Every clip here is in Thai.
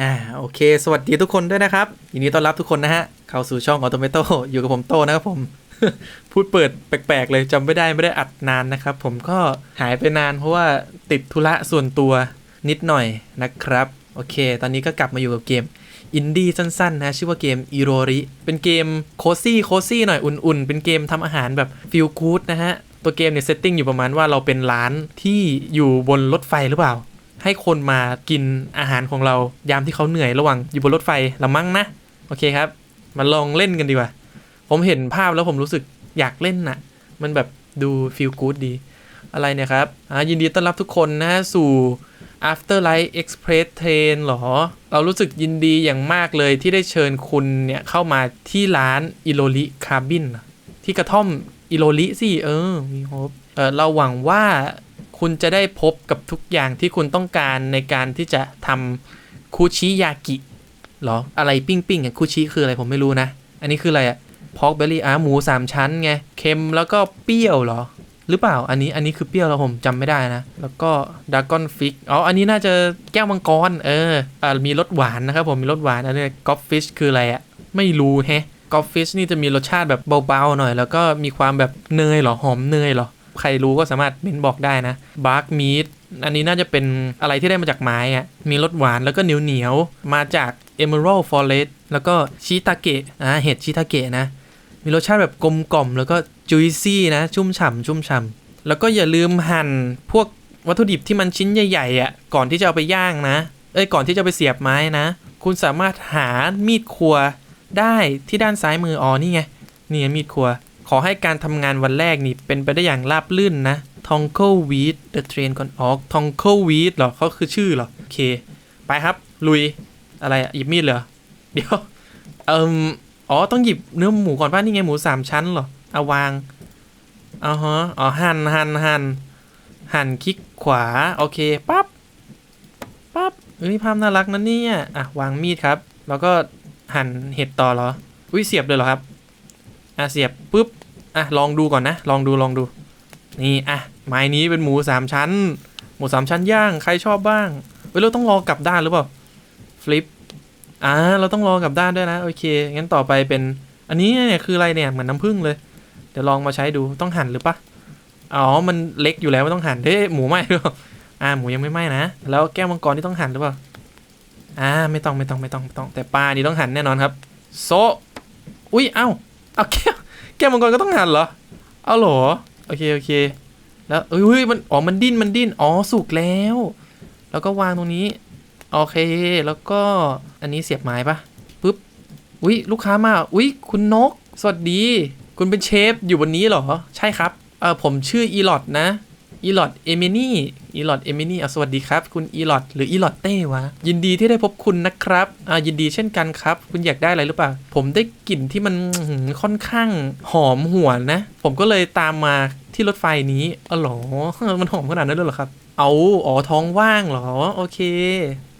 อ่าโอเค สวัสดีทุกคนด้วยนะครับยินดีต้อนรับทุกคนนะฮะ เข้าสู่ช่องออโตเมโตอยู่กับผมโตนะครับผม พูดเปิดแปลกๆเลยจำไม่ได้ไม่ได้อัดนานนะครับ ผมก็หายไปนานเพราะว่าติดธุระส่วนตัวนิดหน่อยนะครับ โอเค ตอนนี้ก็กลับมาอยู่กับเกมอินดี้สั้นๆนะ ชื่อว่าเกมอีโรริเป็นเกมโคซี่โคซี่หน่อยอุ่นๆ เป็นเกมทำอาหารแบบฟิลกู๊ดนะฮะ ตัวเกมเนี่ยเซตติ้งอยู่ประมาณว่าเราเป็นร้านที่อยู่บนรถไฟหรือเปล่า ให้คนมากินอาหารของเรายามที่เขาเหนื่อยระหว่างอยู่บนรถไฟละมั้งนะ โอเคครับ มาลองเล่นกันดีกว่า ผมเห็นภาพแล้วผมรู้สึกอยากเล่นน่ะ มันแบบดูฟีลกู๊ดดี อะไรเนี่ยครับยินดีต้อนรับทุกคนนะสู่ Afterlife Express Train หรอ เรารู้สึกยินดีอย่างมากเลยที่ได้เชิญคุณเนี่ย เข้ามาที่ร้านอิโรลิคาบินที่กระท่อมอิโรลิสิ เออ มีโฮปเออเราหวังว่า คุณจะได้พบกับทุกอย่างที่คุณต้องการในการที่จะทำคูชิยากิหรอ อะไรปิ้งปิ้งอะคูชิคืออะไรผมไม่รู้นะ อันนี้คืออะไรอะพอกเบลลี่อะหมูสามชั้นไง เค็มแล้วก็เปรี้ยวหรอ หรือเปล่า อันนี้ อันนี้คือเปรี้ยวแล้วผมจำไม่ได้นะ แล้วก็ดากอนฟิก อ๋อ อันนี้น่าจะแก้วมังกร เอออ่ามีรสหวานนะครับผม มีรสหวาน อันนี้กอฟฟิชคืออะไรอะไม่รู้แฮะกอฟฟิชนี่จะมีรสชาติแบบเบาๆหน่อย แล้วก็มีความแบบเนยหรอ หอมเนยหรอ ใครรู้ก็สามารถเมนบอกได้นะบาร์กมีดอันนี้น่าจะเป็นอะไรที่ได้มาจากไม้อะมีรสหวานแล้วก็เหนียวเหนียวมาจาก Emerald Forest แล้วก็ชิตาเกะอ่าเห็ดชิตาเกะนะ มีรสชาติแบบกลมกล่อม แล้วก็จุยซี่นะ ชุ่มฉ่ำชุ่มฉ่ำแล้วก็อย่าลืมหั่นพวกวัตถุดิบที่มันชิ้นใหญ่ๆอะก่อนที่จะเอาไปย่างนะ เอ้ยก่อนที่จะไปเสียบไม้นะ คุณสามารถหามีดครัวได้ที่ด้านซ้ายมืออ๋อนี่ไงนี่มีดครัว ขอให้การทำงานวันแรกนี่เป็นไปได้อย่างราบลื่นนะทองเคิลวีด The Train ก่อนออกทองเคิลวีดเหรอเขาคือชื่อเหรอ โอเค ไปครับ ลุย อะไรอะหยิบมีดเหรอ เดี๋ยว เอิมอ๋อ ต้องหยิบเนื้อหมูก่อนป่ะ นี่ไงหมูสามชั้นเหรอ เอาวางเอาฮะอ๋อหั่นหั่นหั่นหั่นคลิกขวา โอเค ปั๊บ ปั๊บเอ้ยภาพน่ารักนะเนี่ย อะ วางมีดครับ แล้วก็หั่นเห็ดต่อเหรอ อุ้ยเสียบเลยเหรอครับ อะเสียบปุ๊บอะลองดูก่อนนะ ลองดูลองดู นี่อะไม้นี้เป็นหมูสามชั้น หมูสามชั้นย่างใครชอบบ้างเฮ้ยเราต้องรอกลับด้านหรือเปล่าฟลิปอ่าเราต้องรอกลับด้านด้วยนะโอเคงั้นต่อไปเป็นอันนี้เนี่ยคืออะไรเนี่ยเหมือนน้ำผึ้งเลยเดี๋ยวลองมาใช้ดูต้องหั่นหรือปะอ๋อมันเล็กอยู่แล้วไม่ต้องหั่นเฮ้ยหมูไหมหรือเปล่าอ่าหมูยังไม่ไหม้นะแล้วแก้วมังกรที่ต้องหั่นหรือเปล่าอ่าไม่ต้องไม่ต้องไม่ต้องไม่ต้อง แต่ปลานี่ต้องหั่นแน่นอนครับ โซอุ้ยเอ้า เอาแก้วแก้วมังกรก็ต้องหันเหรอ เอาเหรอ โอเคโอเค แล้วเอ้ยเฮ้ยมัน อ๋อ มันดิ้น มันดิ้น อ๋อ สุกแล้ว แล้วก็วางตรงนี้ โอเค แล้วก็ อันนี้เสียบไม้ปะปุ๊บ อุ้ยลูกค้ามา อุ้ยคุณนก สวัสดี คุณเป็นเชฟอยู่บนนี้เหรอ ใช่ครับ เออผมชื่ออีลอดนะ อีลอดเอมินี่อีลอดเอมินี่อะสวัสดีครับ คุณอีลอดหรืออีลอดเต้วะ ยินดีที่ได้พบคุณนะครับอ่ายินดีเช่นกันครับ คุณอยากได้อะไรหรือเปล่า ผมได้กลิ่นที่มันค่อนข้างหอมหวนนะ ผมก็เลยตามมาที่รถไฟนี้อ๋อหรอมันหอมขนาดนั้นเลยเหรอครับ เอาอ๋อท้องว่างเหรอ โอเค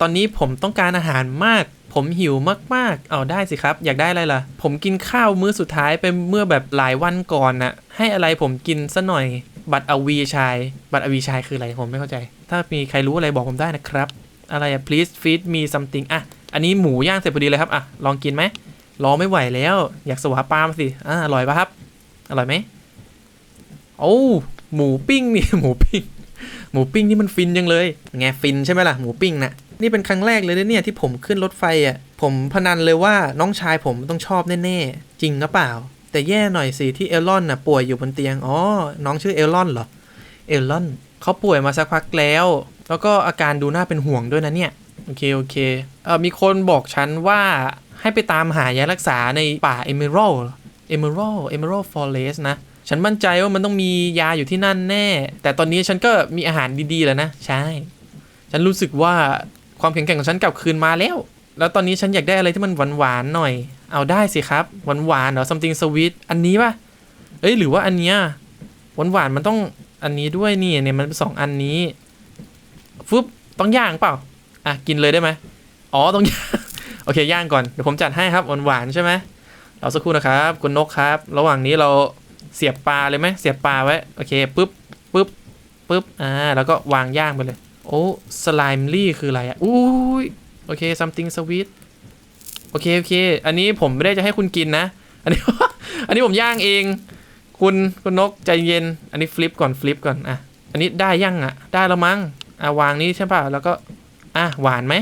ตอนนี้ผมต้องการอาหารมากผมหิวมากๆ เอาได้สิครับ อยากได้อะไรล่ะ ผมกินข้าวมื้อสุดท้ายไปเมื่อแบบหลายวันก่อนน่ะ ให้อะไรผมกินซะหน่อย บัตรอวีชาย บัตรอวีชายคืออะไรผมไม่เข้าใจ ถ้ามีใครรู้อะไรบอกผมได้นะครับ อะไรอะ please feed me something อะ อันนี้หมูย่างเสร็จพอดีเลยครับ อะ ลองกินไหมรอไม่ไหวแล้ว อยากสวาปามสิ อ่าอร่อยปะครับ อร่อยไหมโอ้หมูปิ้งนี่หมูปิ้ง หมูปิ้งนี่มันฟินจังเลยไงฟินใช่ไหมล่ะ หมูปิ้งนะนี่เป็นครั้งแรกเลยนะเนี่ยที่ผมขึ้นรถไฟอะ ผมพนันเลยว่าน้องชายผมต้องชอบแน่ๆ จริงหรือเปล่า แต่แย่หน่อยสิที่เอลลอนน่ะป่วยอยู่บนเตียง อ๋อ น้องชื่อเอลลอนเหรอ เอลลอนเขาป่วยมาสักพักแล้ว แล้วก็อาการดูน่าเป็นห่วงด้วยนะเนี่ย โอเค โอเคเออมีคนบอกฉันว่าให้ไปตามหายารักษาในป่าเอเมอรัลเอเมอรัลเอเมอรัลฟอเรสนะ ฉันมั่นใจว่ามันต้องมียาอยู่ที่นั่นแน่ แต่ตอนนี้ฉันก็มีอาหารดีๆแล้วนะ ใช่ ฉันรู้สึกว่าความแข็งแกร่งของฉันกลับคืนมาแล้ว แล้วตอนนี้ฉันอยากได้อะไรที่มันหวานๆหน่อย เอาได้สิครับหวานๆเหรอ something sweet อันนี้ปะเอ้ยหรือว่าอันเนี้ยหวานๆมันต้องอันนี้ด้วยนี่เนี่ยมันสองอันนี้ฟึบต้องย่างเปล่าอะกินเลยได้ไหมอ๋อต้องย่างโอเคย่างก่อนเดี๋ยวผมจัดให้ครับหวานๆใช่ไหมเราสักครู่นะครับคุณนกครับ ระหว่างนี้เราเสียบปลาเลยไหมเสียบปลาไว้โอเคปุ๊บปุ๊บปุ๊บอ่าแล้วก็วางย่างไปเลย โอ้สไลม์ลี่คืออะไรอะอุ้ยโอเค something sweet โอเคโอเค อันนี้ผมไม่ได้จะให้คุณกินนะ อันนี้ อันนี้ผมย่างเอง คุณคุณนกใจเย็น อันนี้ฟลิปก่อนฟลิปก่อนอะ อันนี้ได้ยังอะ ได้แล้วมั้งอะวางนี้ใช่ป่ะแล้วก็อะหวานไหม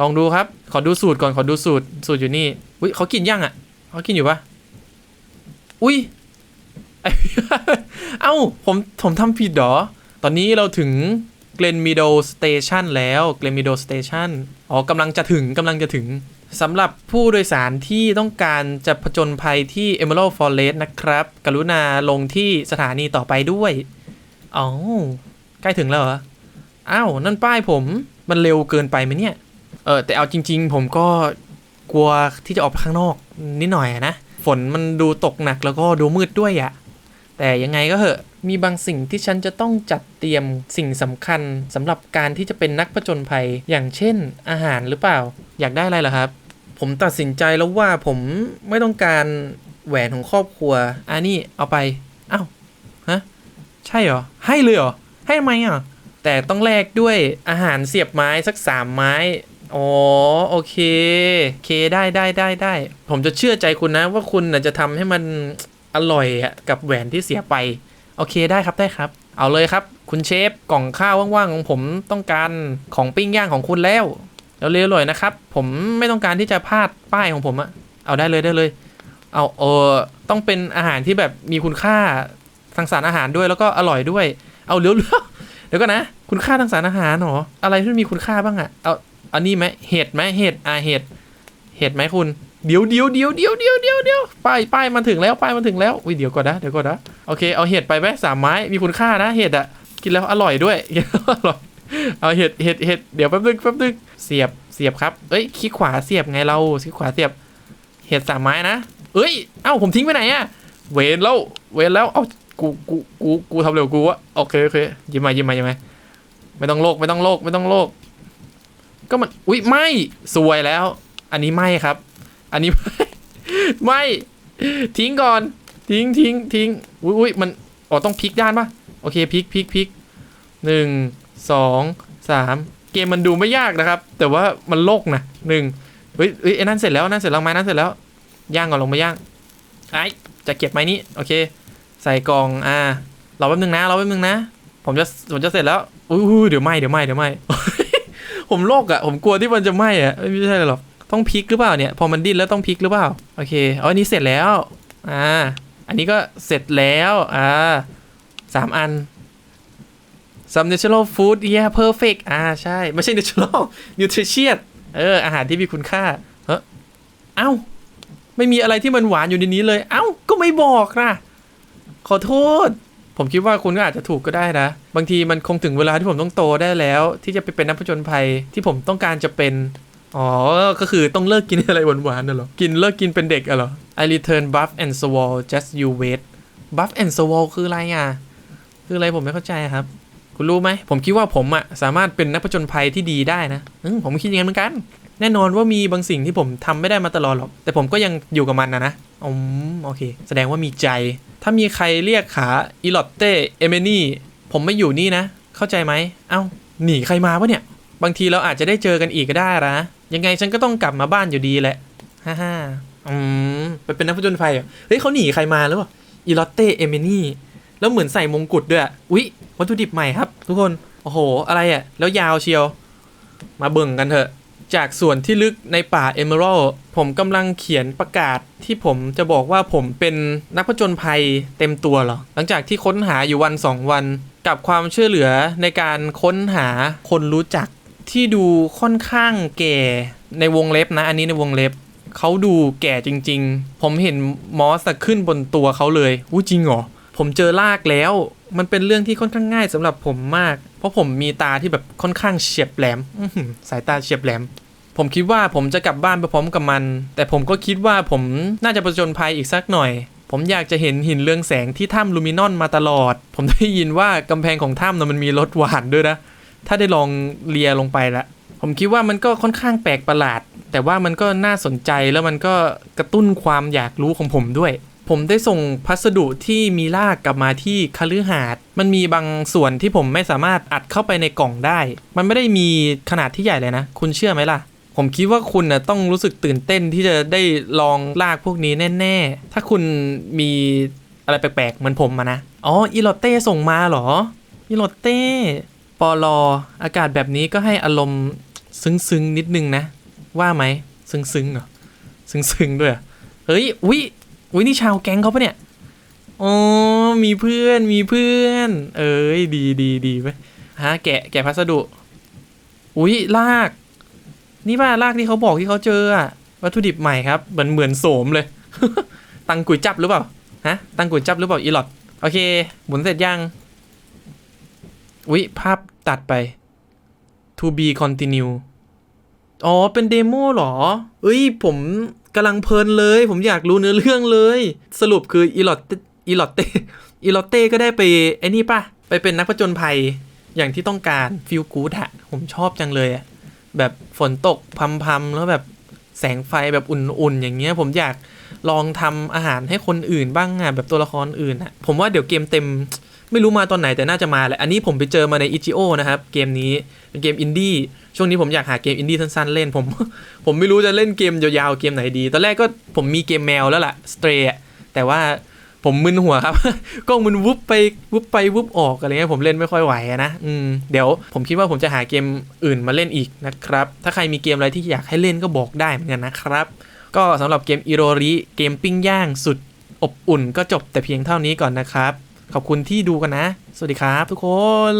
ลองดูครับ ขอดูสูตรก่อนขอดูสูตรสูตรอยู่นี่อุ้ยเขากินยังอะเขากินอยู่ปะอุ้ยไอ้เอ้าผมผมทำผิดหรอ ตอนนี้เราถึง เกรนมิโดสเตชันแล้วเกรนมิโดสเตชันอ๋อกำลังจะถึงกำลังจะถึงสำหรับผู้โดยสารที่ต้องการจะผจญภัยที่ Emerald Forest นะครับ กรุณาลงที่สถานีต่อไปด้วยอ๋อใกล้ถึงแล้วเหรอ อ้าว นั่นป้ายผมมันเร็วเกินไปไหมเนี่ย เออ แต่เอาจริง ๆ ผมก็กลัวที่จะออกไปข้างนอกนิดหน่อยนะ ฝนมันดูตกหนักแล้วก็ดูมืดด้วยอะ แต่ยังไงก็เหอะ มีบางสิ่งที่ฉันจะต้องจัดเตรียมสิ่งสำคัญสำหรับการที่จะเป็นนักผจญภัย อย่างเช่น อาหารหรือเปล่า อยากได้อะไรเหรอครับ ผมตัดสินใจแล้วว่าผมไม่ต้องการแหวนของครอบครัวอันนี้เอาไปอ้าวฮะ ใช่เหรอ ให้เลยเหรอ ให้ทำไมอะ แต่ต้องแลกด้วยอาหารเสียบไม้สักสามไม้ อ๋อ โอเค เคได้ได้ได้ได้ ผมจะเชื่อใจคุณนะว่าคุณจะทำให้มัน อร่อยอะกับแหวนที่เสียไป โอเคได้ครับได้ครับ เอาเลยครับ คุณเชฟกล่องข้าวว่างๆของผมต้องการของปิ้งย่างของคุณแล้วแล้วเร็วๆเลยนะครับ ผมไม่ต้องการที่จะพลาดป้ายของผมอะเอาได้เลยได้เลย เอาเออต้องเป็นอาหารที่แบบมีคุณค่าทางสารอาหารด้วยแล้วก็อร่อยด้วย เอาเร็วๆเดี๋ยวก็นะ คุณค่าทางสารอาหารเหรออะไรที่มีคุณค่าบ้างอะเอาอันนี้ไหมเห็ดไหมเห็ดอ่าเห็ดเห็ดไหมคุณ เดี๋ยวเดี๋ยวเดี๋ยวเดี๋ยวเดี๋ยวเดี๋ยวเดี๋ยวป้ายป้ายมาถึงแล้วป้ายมาถึงแล้วอุ้ยเดี๋ยวก่อนนะเดี๋ยวก่อนนะโอเคเอาเห็ดไปไหมสามไม้มีคุณค่านะเห็ดอะกินแล้วอร่อยด้วยกินอร่อยเอาเห็ดเห็ดเห็ดเดี๋ยวแป๊บนึงแป๊บนึงเสียบเสียบครับเอ้ยคลิกขวาเสียบไงเราคลิกขวาเสียบเห็ดสามไม้นะเอ้ยเอ้าผมทิ้งไปไหนอะเวนแล้วเวนแล้วเอากูกูกูกูทำเร็วกูวะโอเคโอเคยิ้มมายิ้มมายิ้มมาไม่ต้องโลกไม่ต้องโลกไม่ต้องโลก ก็มันอุ้ยไม่สวยแล้ว อันนี้ไม่ครับ อันนี้ไม่ไม่ ทิ้งก่อน ทิ้งทิ้งทิ้งอุ้ยอุ้ยมันอ๋อต้องพลิกด้านปะโอเคพลิกพลิกพลิกหนึ่งสองสามเกมมันดูไม่ยากนะครับ แต่ว่ามันโลกนะหนึ่งเฮ้ยเฮ้ยไอ้นั่นเสร็จแล้วนั่นเสร็จแล้วไม้นั่นเสร็จแล้วย่างก่อนลงมาย่างไอ้จะเก็บไม้นี้โอเค ใส่กล่องอ่ารอแป๊บนึงนะรอแป๊บนึงนะผมจะผมจะเสร็จแล้วอุ้ยเดี๋ยวไหมเดี๋ยวไหมเดี๋ยวไหมผมโลกอะผมกลัวที่มันจะไหมอะไม่ใช่หรอก ต้องพลิกหรือเปล่าเนี่ย พอมันดิ้นแล้วต้องพลิกหรือเปล่า โอเคอาอันนี้เสร็จแล้ว อ่า อันนี้ก็เสร็จแล้ว อ่าสามอัน some natural food yeah perfect อ่า ใช่ ไม่ใช่ natural nutritious เออ อาหารที่มีคุณค่า เฮ้อเอ้า ไม่มีอะไรที่มันหวานอยู่ในนี้เลย เอ้า ก็ไม่บอกนะขอโทษ ผมคิดว่าคุณก็อาจจะถูกก็ได้นะ บางทีมันคงถึงเวลาที่ผมต้องโตได้แล้ว ที่จะไปเป็นนักผจญภัยที่ผมต้องการจะเป็น อ๋อ ก็คือต้องเลิกกินอะไรหวานๆน่ะเหรอ กินเลิกกินเป็นเด็กอะเหรอ I return buff and swole just you wait buff and swole คืออะไรอะ คืออะไรผมไม่เข้าใจครับ คุณรู้ไหม ผมคิดว่าผมอะสามารถเป็นนักผจญภัยที่ดีได้นะอืมผมคิดอย่างนั้นเหมือนกัน แน่นอนว่ามีบางสิ่งที่ผมทำไม่ได้มาตลอดหรอก แต่ผมก็ยังอยู่กับมันนะนะอืมโอเค แสดงว่ามีใจ ถ้ามีใครเรียกขาอีลอตเต้เอเมนี่ ผมไม่อยู่นี่นะ เข้าใจไหม เอ้า หนีใครมาวะเนี่ย บางทีเราอาจจะได้เจอกันอีกก็ได้นะ ยังไงฉันก็ต้องกลับมาบ้านอยู่ดีแหละฮ่าฮ่าอืมไปเป็นนักผจญภัยเหรอเฮ้ยเขาหนีใครมาหรือเปล่าอีลอตเต้เอเมนี่แล้วเหมือนใส่มงกุฎด้วยอุ๊ยวัตถุดิบใหม่ครับ ทุกคนโอ้โห อะไรอะ่ะ แล้วยาวเชียว มาเบิ่งกันเถอะ จากส่วนที่ลึกในป่าเอเมอรัลผมกำลังเขียนประกาศที่ผมจะบอกว่าผมเป็นนักผจญภัยเต็มตัวเหรอ หลังจากที่ค้นหาอยู่วันสองวัน กับความช่วยเหลือในการค้นหาคนรู้จัก ที่ดูค่อนข้างแก่ในวงเล็บนะ อันนี้ในวงเล็บเขาดูแก่จริง ๆ ผมเห็นมอสขึ้นบนตัวเขาเลยอู้จริงเหรอผมเจอลากแล้ว มันเป็นเรื่องที่ค่อนข้างง่ายสำหรับผมมาก เพราะผมมีตาที่แบบค่อนข้างเฉียบแหลมสายตาเฉียบแหลม ผมคิดว่าผมจะกลับบ้านไปพร้อมกับมัน แต่ผมก็คิดว่าผมน่าจะประจนภัยอีกสักหน่อย ผมอยากจะเห็นหินเรืองแสงที่ถ้ำลูมินอนมาตลอด ผมได้ยินว่ากำแพงของถ้ำน่ะมันมีรสหวานด้วยนะ ถ้าได้ลองเลียลงไปละผมคิดว่ามันก็ค่อนข้างแปลกประหลาด แต่ว่ามันก็น่าสนใจแล้วมันก็กระตุ้นความอยากรู้ของผมด้วย ผมได้ส่งพัสดุที่มีลากกลับมาที่คฤหาสน์มันมีบางส่วนที่ผมไม่สามารถอัดเข้าไปในกล่องได้ มันไม่ได้มีขนาดที่ใหญ่เลยนะ คุณเชื่อไหมล่ะผมคิดว่าคุณนะต้องรู้สึกตื่นเต้นที่จะได้ลองลากพวกนี้แน่ ๆ ถ้าคุณมีอะไรแปลกๆเหมือนผมมานะ อ๋ออีลอตเต้ส่งมาเหรออีลอตเต้ ปอลออากาศแบบนี้ก็ให้อารมณ์ซึ้งๆ นิดนึงนะ ว่าไหมซึ้งๆเหรอซึ้งๆ ด้วยเหรอเฮ้ยวิวินี่ชาวแก๊งเขาปะเนี่ยอ๋อมีเพื่อนมีเพื่อน เอ้ยดีดีดีไปฮะแกะแกะพัสดุ อุ้ยลาก นี่ป่ะลากที่เขาบอกที่เขาเจออะวัตถุดิบใหม่ครับเหมือนเหมือนโสมเลย ตังกุยจับหรือเปล่าฮะตังกุยจับหรือเปล่าอีหลอดโอเคหมุนเสร็จยัง อุ้ยภาพตัดไป to be continue อ๋อ เป็นเดโมเหรอ เอ้ย ผมกำลังเพลินเลย ผมอยากรู้เนื้อเรื่องเลย สรุปคืออีลอดอีลอดเต้อีลอตเต้ก็ได้ไป ไอ้นี่ป่ะ ไปเป็นนักผจญภัยอย่างที่ต้องการฟิลกูดอะผมชอบจังเลยอะแบบฝนตกพรำๆแล้วแบบแสงไฟแบบอุ่นๆ อย่างเงี้ย ผมอยากลองทำอาหารให้คนอื่นบ้างอะแบบตัวละครอื่นอะผมว่าเดี๋ยวเกมเต็ม ไม่รู้มาตอนไหนแต่น่าจะมาแหละอันนี้ผมไปเจอมาใน itch.io นะครับ เกมนี้เป็นเกมอินดี้ช่วงนี้ผมอยากหาเกมอินดี้สั้นๆ เล่นผม ผมไม่รู้จะเล่นเกมยาวๆเกมไหนดี ตอนแรกก็ผมมีเกมแมวแล้วล่ะ Stray แต่ว่าผมมึนหัวครับ กล้องมันวุบไปวุบไปวุบออกอะไรเงี้ยผมเล่นไม่ค่อยไหวนะอืมเดี๋ยวผมคิดว่าผมจะหาเกมอื่นมาเล่นอีกนะครับ ถ้าใครมีเกมอะไรที่อยากให้เล่นก็บอกได้เหมือนกันนะครับ ก็สำหรับเกมอิโรริเกมปิ้งย่างสุดอบอุ่นก็จบแต่เพียงเท่านี้ก่อนนะครับ ขอบคุณที่ดูกันนะ สวัสดีครับทุกคน